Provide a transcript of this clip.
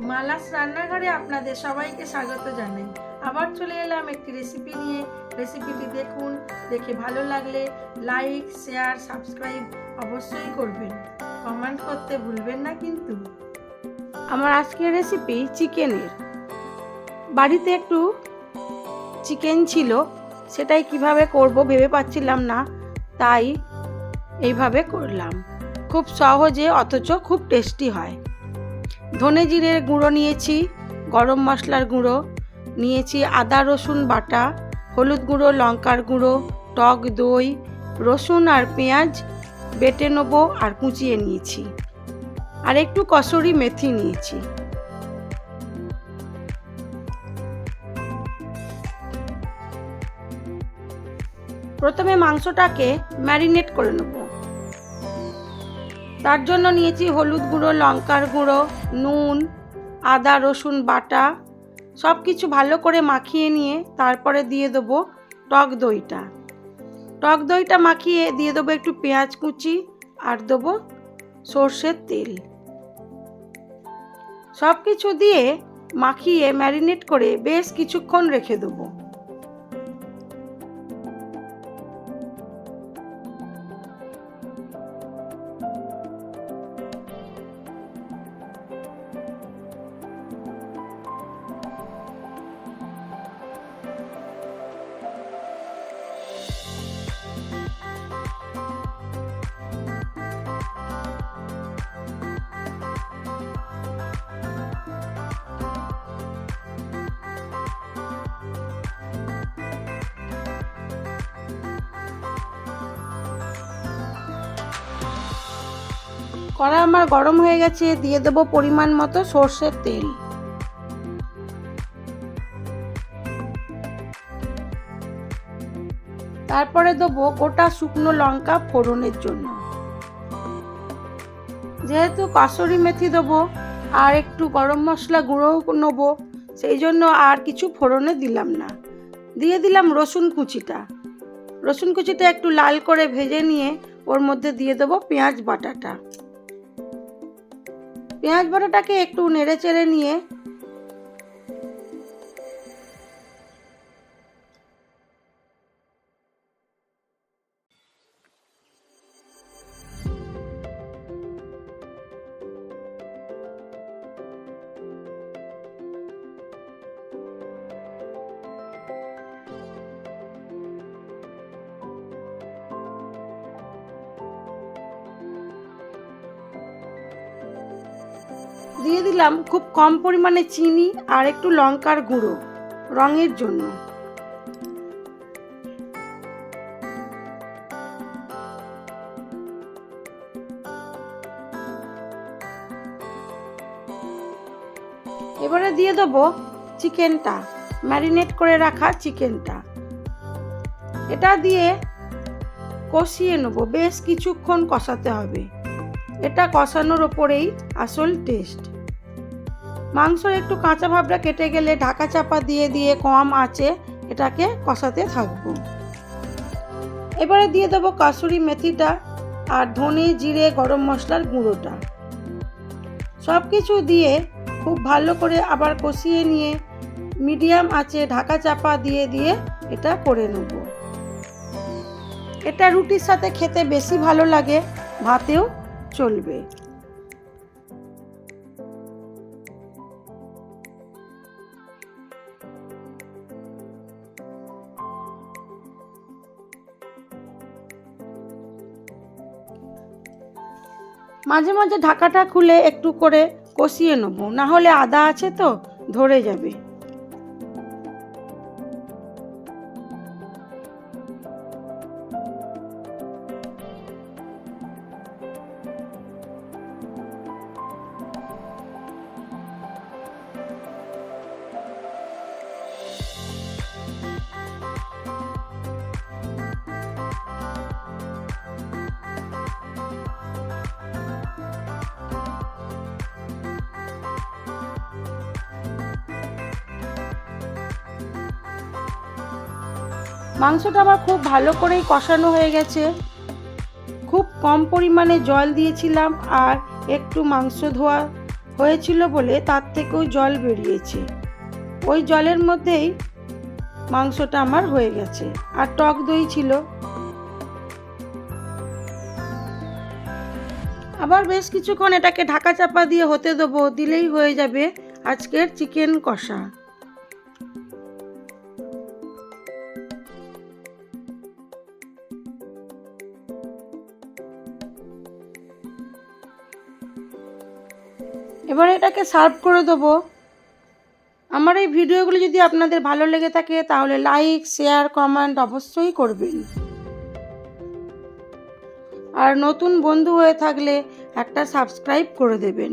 মালাস রান্নাঘরে আপনাদের সবাইকে স্বাগত জানাই। আবার চলে এলাম একটি রেসিপি নিয়ে। রেসিপিটি দেখুন, দেখে ভালো লাগলে লাইক শেয়ার সাবস্ক্রাইব অবশ্যই করবেন। কমেন্ট করতে ভুলবেন না কিন্তু। আমার আজকের রেসিপি চিকেনের। বাড়িতে একটু চিকেন ছিল, সেটাই কীভাবে করব ভেবে পাচ্ছিলাম না, তাই এইভাবে করলাম। খুব সহজে, অথচ খুব টেস্টি হয়। ধনে জিরের গুঁড়ো নিয়েছি, গরম মশলার গুঁড়ো নিয়েছি, আদা, রসুন বাটা, হলুদ গুঁড়ো, লঙ্কার গুঁড়ো, টক দই, রসুন আর পেঁয়াজ বেটে নেব আর কুচিয়ে নিয়েছি। আর একটু কসুরি মেথি নিয়েছি। প্রথমে মাংসটাকে ম্যারিনেট করে নেব। তার জন্য নিয়েছি হলুদ গুঁড়ো, লঙ্কার গুঁড়ো, নুন, আদা, রসুন বাটা সব কিছু ভালো করে মাখিয়ে নিয়ে তারপরে দিয়ে দেবো টক দইটা। টক দইটা মাখিয়ে দিয়ে দেবো একটু পেঁয়াজ কুচি আর দেবো সর্ষের তেল। সব কিছু দিয়ে মাখিয়ে ম্যারিনেট করে বেশ কিছুক্ষণ রেখে দেবো। কড়া আমার গরম হয়ে গেছে, দিয়ে দেবো পরিমাণ মতো সর্ষের তেল। তারপরে দেবো গোটা শুকনো লঙ্কা ফোড়নের জন্য। যেহেতু কাসুরি মেথি দেবো, আর একটু গরম মশলা গুঁড়োও নেব, সেই জন্য আর কিছু ফোড়নে দিলাম না। দিয়ে দিলাম রসুন কুচিটা। রসুন কুচিটা একটু লাল করে ভেজে নিয়ে ওর মধ্যে দিয়ে দেবো পেঁয়াজ বাটাটা। পেঁয়াজ বাটাটাকে একটু নেড়ে চেড়ে নিয়ে দিয়ে দিলাম খুব কম পরিমাণে চিনি আর একটু লঙ্কার গুঁড়ো, রঙের জন্য। এবারে দিয়ে দেবো চিকেনটা, ম্যারিনেট করে রাখা চিকেনটা। এটা দিয়ে কষিয়ে নেব, বেশ কিছুক্ষণ কষাতে হবে। এটা কষানোর ওপরেই আসল টেস্ট। মাংসর একটু কাঁচা ভাবটা কেটে গেলে ঢাকা চাপা দিয়ে দিয়ে কম আঁচে এটাকে কষাতে থাকব। এবারে দিয়ে দেবো কাসুরি মেথিটা আর ধনে জিরে গরম মশলার গুঁড়োটা। সব কিছু দিয়ে খুব ভালো করে আবার কষিয়ে নিয়ে মিডিয়াম আছে ঢাকা চাপা দিয়ে দিয়ে এটা করে নেব। এটা রুটির সাথে খেতে বেশি ভালো লাগে, ভাতেও চলবে। মাঝে মাঝে ঢাকাটা খুলে একটু করে কষিয়ে নেব। না হলে আদা আছে তো, ধরে যাবে। মাংসটা আমার খুব ভালো করেই কষানো হয়ে গেছে। খুব কম পরিমাণে জল দিয়েছিলাম আর একটু মাংস ধোয়া হয়েছিল বলে তার থেকেও জল বেরিয়েছে। ওই জলের মধ্যেই মাংসটা আমার হয়ে গেছে আর টক দই ছিল। আবার বেশ কিছুক্ষণ এটাকে ঢাকা চাপা দিয়ে হতে দেবো, দিলেই হয়ে যাবে আজকের চিকেন কষা। এবার এটাকে সার্ভ করে দেবো। আমার এই ভিডিওগুলো যদি আপনাদের ভালো লেগে থাকে, তাহলে লাইক শেয়ার কমেন্ট অবশ্যই করবেন। আর নতুন বন্ধু হয়ে থাকলে একটা সাবস্ক্রাইব করে দেবেন।